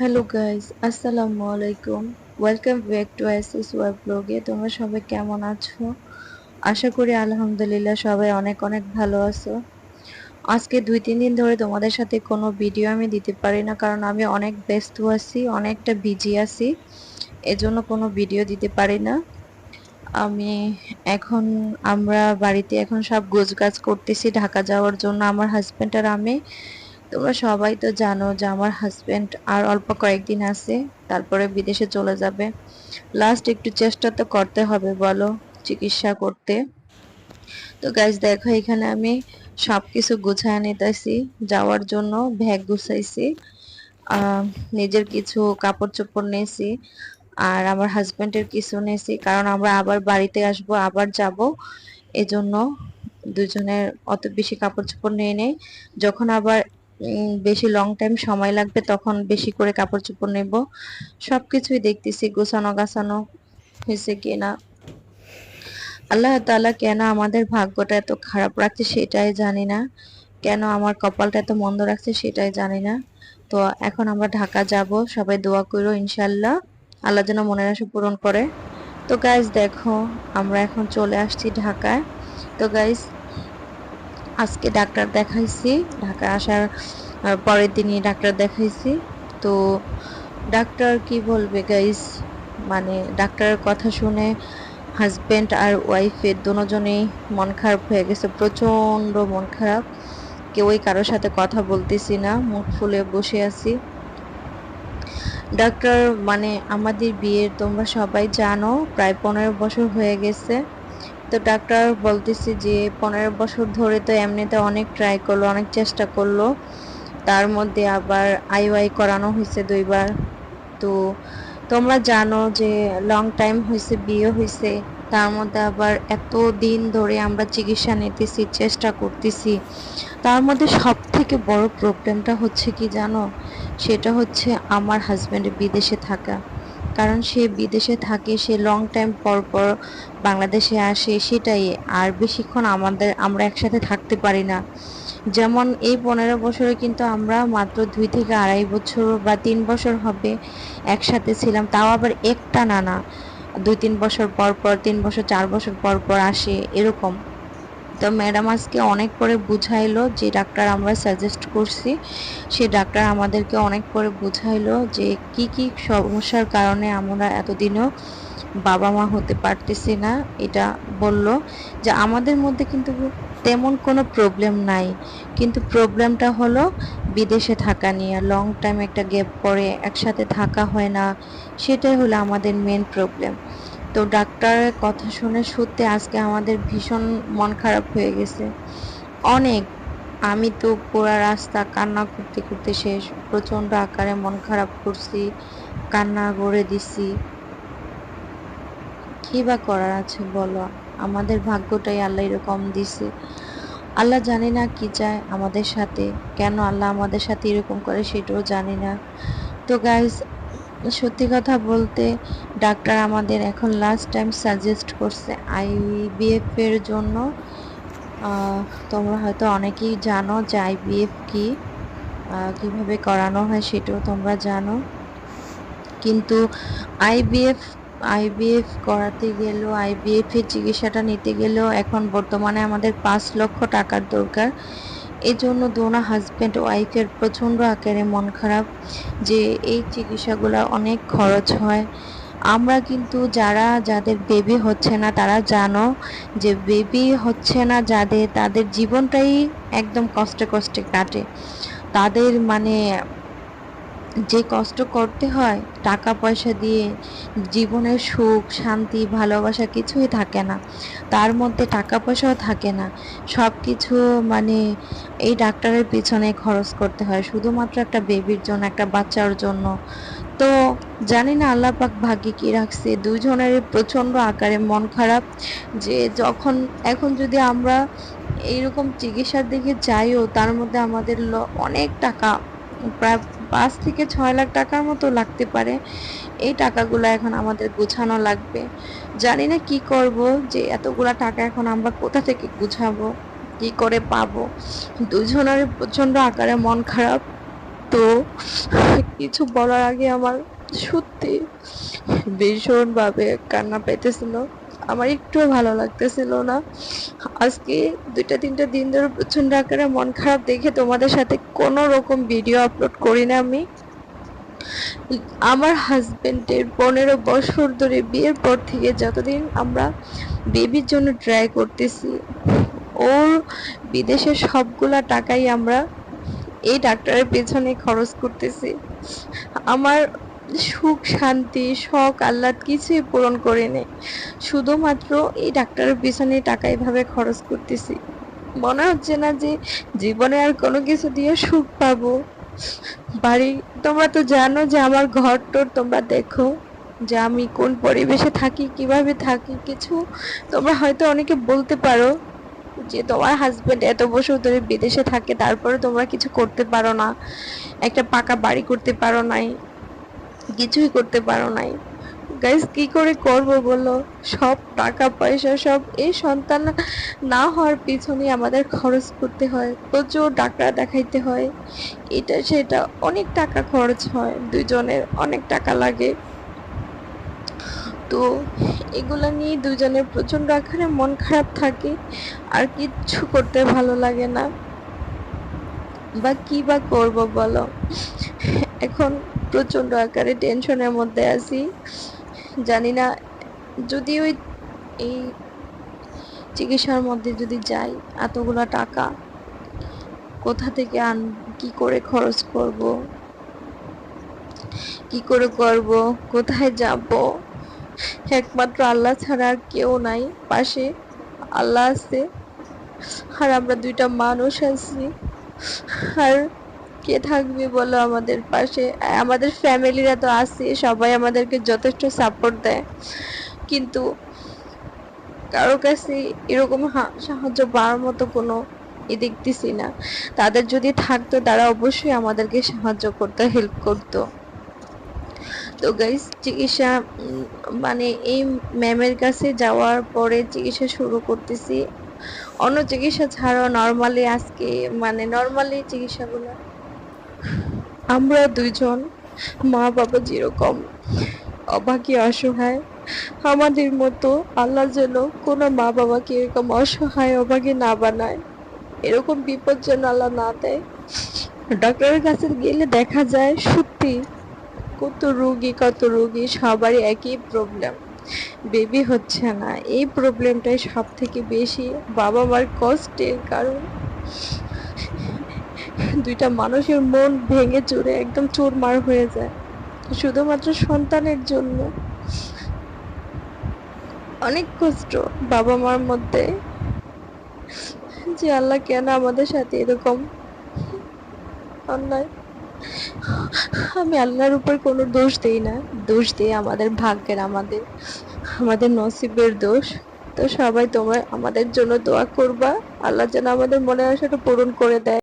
Hello guys আসসালামু আলাইকুম welcome back to S S ব্লগে তোমরা সবাই কেমন আছো? আশা করি, আলহামদুলিল্লাহ, সবাই অনেক অনেক ভালো আছো। আজকে দুই, তিন দিন ধরে তোমাদের সাথে কোনো ভিডিও আমি দিতে পারি না, কারণ আমি অনেক ব্যস্ত আছি, অনেকটা বিজি আছি। এজন্য কোনো ভিডিও দিতে পারি না। আমি এখন, আমরা বাড়িতে এখন সব গোছগাছ করতেছি, ঢাকা যাওয়ার জন্য। আমার হাজব্যান্ড আর আমি তোমরা সবাই তো জানো যে আমার হাজব্যান্ড আর অল্প কয়েকদিন আছে, তারপরে বিদেশে চলে যাবে। লাস্ট একটু চেষ্টা তো করতে হবে, বলো, চিকিৎসা করতে। তো গাইজ দেখো, এখানে আমি সব কিছু গুছায় নিতেছি, যাওয়ার জন্য ব্যাগ গুছাইছি নিজের কিছু কাপড় চোপড় নিয়েছি, আর আমার হাজব্যান্ডের কিছু নিয়েছি, কারণ আমরা আবার বাড়িতে আসব, আবার যাব, এজন্য দুজনের অত বেশি কাপড় চোপড় নিয়ে নেই। যখন আবার বেশি লং টাইম সময় লাগবে, তখন বেশি করে কাপড় চোপড় নেব। সব কিছুই দেখতেছি, গোছানো গাছানো হয়েছে কিনা। আল্লাহ তাআলা কেন আমাদের ভাগ্যটা এত খারাপ রাখছে সেটাই জানি না। কেন আমার কপালটা এত মন্দ রাখছে সেটাই জানি না। তো এখন আমরা ঢাকা যাব, সবাই দোয়া করো ইনশাল্লাহ আল্লাহ যেন মনের আশা পূরণ করে। তো গাইজ দেখো, আমরা এখন চলে আসছি ঢাকায়। তো গাইজ আজকে ডাক্তার দেখাইছি। ঢাকা আসার পরের দিনই ডাক্তার দেখাইছি। তো ডাক্তার কি বলবে গাইস মানে ডাক্তারের কথা শুনে হাজব্যান্ড আর ওয়াইফের দুজনেই মন খারাপ হয়ে গেছে, প্রচণ্ড মন খারাপ। কেউই কারোর সাথে কথা বলতেছি না, মুখ ফুলে বসে আছি। ডাক্তার মানে আমাদের বিয়ের তোমরা সবাই জানো, প্রায় পনেরো বছর হয়ে গেছে। তো ডাক্তার বলতেছে যে, পনেরো বছর ধরে তো এমনিতে অনেক ট্রাই করল, অনেক চেষ্টা করল। তার মধ্যে আবার আইওয়াই করানো হয়েছে দুইবার। তো তোমরা জানো যে লং টাইম হয়েছে, বিয়ে হয়েছে। তার মধ্যে আবার এত দিন ধরে আমরা চিকিৎসা নিতেছি, চেষ্টা করতেছি। তার মধ্যে সব থেকে বড় প্রবলেমটা হচ্ছে কি জানো? সেটা হচ্ছে আমার হাজব্যান্ডের বিদেশে থাকা। কারণ সে বিদেশে থাকে, সে লং টাইম পর পর বাংলাদেশে আসে, সেটাই। আর বেশিক্ষণ আমাদের, আমরা একসাথে থাকতে পারি না। যেমন এই পনেরো বছরে কিন্তু আমরা মাত্র দুই থেকে আড়াই বছর বা তিন বছর হবে একসাথে ছিলাম, তাও আবার একটা না না দুই, তিন বছর পর পর, তিন বছর, চার বছর পর পর আসে, এরকম। তো ম্যাডাম আজকে অনেক পরে বুঝাইলো যে ডাক্তার আমরা সাজেস্ট করছি। সে ডাক্তার আমাদেরকে অনেক পরে বুঝাইলো যে কি কি সমস্যার কারণে আমরা এতদিনও বাবা মা হতে পারতেছি না। এটা বলল যে আমাদের মধ্যে কিন্তু তেমন কোনো প্রবলেম নাই। কিন্তু প্রবলেমটা হলো বিদেশে থাকা নিয়ে। লং টাইম একটা গ্যাপ পরে একসাথে থাকা হয় না। সেটাই হলো আমাদের মেন প্রবলেম তো ডাক্তারের কথা শুনে সত্যি আজকে আমাদের ভীষণ মন খারাপ হয়ে গেছে। অনেক। আমি তো পুরা রাস্তা কান্না করতে করতে শেষ। প্রচণ্ড আকারে মন খারাপ করছি, কান্না করে দিছি। কী বা করার আছে বলো? আমাদের ভাগ্যটাই আল্লাহ এরকম দিছে। আল্লাহ জানি না কি চায় আমাদের সাথে। কেন আল্লাহ আমাদের সাথে এরকম করে সেটাও জানি না। তো গাইজ সত্যি কথা বলতে, ডাক্তার আমাদের এখন লাস্ট টাইম সাজেস্ট করছে আইবিএফ এর জন্য। তোমরা হয়তো অনেকেই জানো যে আইবিএফ কি কীভাবে করানো হয় সেটাও তোমরা জানো। কিন্তু আইবিএফ আইবিএফ করাতে গেলেও আইবিএফ এর চিকিৎসাটা নিতে গেলেও এখন বর্তমানে আমাদের পাঁচ লক্ষ টাকার দরকার। এজন্য দোনা হাজব্যান্ড ওয়াইফের প্রচণ্ড আকারে মন খারাপ যে এই চিকিৎসাগুলো অনেক খরচ হয়। আমরা কিন্তু যারা, যাদের বেবি হচ্ছে না, তারা জানো যে বেবি হচ্ছে না যাদের, তাদের জীবনটাই একদম কষ্টে কষ্টে কাটে। তাদের মানে যে কষ্ট করতে হয়, টাকা পয়সা দিয়ে জীবনের সুখ, শান্তি, ভালোবাসা কিছুই থাকে না। তার মধ্যে টাকা পয়সাও থাকে না। সব কিছু মানে এই ডাক্তারের পিছনে খরচ করতে হয়। শুধুমাত্র একটা বেবির জন্য, একটা বাচ্চার জন্য। তো জানি না, আল্লাহ পাক ভাগ্যে কী রাখছে। দুজনের প্রচণ্ড আকারে মন খারাপ যে যখন, এখন যদি আমরা এইরকম চিকিৎসার দিকে যাইও, তার মধ্যে আমাদের অনেক টাকা প্রায় পাঁচ থেকে ছয় লাখ টাকার মতো লাগতে পারে। এই টাকাগুলো এখন আমাদের গুছানো লাগবে। জানি না কি করব, যে এতগুলা টাকা এখন আমরা কোথা থেকে গুছাবো, কি করে পাবো? দুজনের প্রচণ্ড আকারে মন খারাপ। তো কিছু বলার আগে আমার সত্যি ভীষণভাবে কান্না পেতেছিল। আমার একটুও ভালো লাগতেছিল না। আজকে দুইটা, তিনটা দিন ধরে প্রচণ্ড আকারে মন খারাপ দেখে তোমাদের সাথে কোনো রকম ভিডিও আপলোড করি না আমি। আমার হাজবেন্ডের পনেরো বছর ধরে বিয়ের পর থেকে যতদিন আমরা বেবির জন্য ট্রাই করতেছি, ওর বিদেশের সবগুলা টাকাই আমরা এই ডাক্তারের পেছনে খরচ করতেছি। আমার সুখ, শান্তি, শখ, আহ্লাদ কিছুই পূরণ করে নেই। শুধুমাত্র এই ডাক্তারের পিছনে টাকা এভাবে খরচ করতেছি। মনে হচ্ছে না যে জীবনে আর কোনো কিছু দিয়ে সুখ পাবো। বাড়ি, তোমরা তো জানো যে আমার ঘর টোর তোমরা দেখো যে আমি কোন পরিবেশে থাকি, কীভাবে থাকি, কিছু তোমরা হয়তো অনেকে বলতে পারো যে তোমার হাজবেন্ড এত বছর ধরে বিদেশে থাকে, তারপরে তোমরা কিছু করতে পারো না, একটা পাকা বাড়ি করতে পারো নাই। কিছুই করতে পারো নাই। গাইস কি করে করব বলো? সব টাকা, পয়সা, সব এই সন্তান না হওয়ার পিছনে আমাদের খরচ করতে হয়, প্রচুর ডাক্তার দেখাইতে হয়। এটা, সেটা অনেক টাকা খরচ হয় দুজনের অনেক টাকা লাগে। তো এগুলা নিয়ে দুজনের প্রচণ্ড আকারে মন খারাপ থাকে, আর কিচ্ছু করতে ভালো লাগে না। বা কি বা করব বলো? এখন প্রচণ্ড আকারে টেনশনের মধ্যে আছি। জানি না, যদি ওই এই চিকিৎসার মধ্যে যদি যাই, এতগুলা টাকা কোথা থেকে আন, কি করে খরচ করব? কি করে করব? কোথায় যাব? একমাত্র আল্লাহ ছাড়া আর কেউ নাই, পাশে আল্লাহ আছে। আর আমরা দুইটা মানুষ আছি। আর কে থাকবে বলো আমাদের পাশে? আমাদের ফ্যামিলিরা তো আছে, সবাই আমাদেরকে যথেষ্ট সাপোর্ট দেয়। কিন্তু কারও কাছে এরকম সাহায্য পাওয়ার মতো কোনো ই দেখতেছি না। তাদের যদি থাকতো, তারা অবশ্যই আমাদেরকে সাহায্য করতো হেল্প করতো। তো গাইস চিকিৎসা মানে এই ম্যামের কাছে যাওয়ার পরে চিকিৎসা শুরু করতেছি। অন্য চিকিৎসা ছাড়াও নর্মালি আজকে মানে নর্মালি চিকিৎসাগুলো আমরা দুইজন মা বাবা যেরকম অভাগী অসহায়, আমাদের মতো আল্লাহ যেন কোনো মা বাবাকে এরকম অসহায় অভাগী না বানায়। এরকম বিপদ যেন আল্লাহ না দেয়। ডক্টরের কাছে গেলে দেখা যায় সত্যি কত রুগী কত রুগী, সবারই একই প্রবলেম বেবি হচ্ছে না। এই প্রবলেমটাই সব থেকে বেশি বাবা মার কষ্টের কারণ। দুইটা মানুষের মন ভেঙে চুরে একদম চুরমার হয়ে যায়। শুধুমাত্র সন্তানের জন্য। অনেক কষ্ট বাবা মার মধ্যে। যে আল্লাহ কেন আমাদের সাথে এরকম? অন্যায়। আমি আল্লাহর উপর কোনো দোষ দিই না। দোষ দিই আমাদের ভাগ্যের আমাদের। আমাদের নসিবের দোষ। তো সবাই তোমরা, আমাদের জন্য দোয়া করবা। আল্লাহ যেন আমাদের মনে আশাটা পূরণ করে দেয়।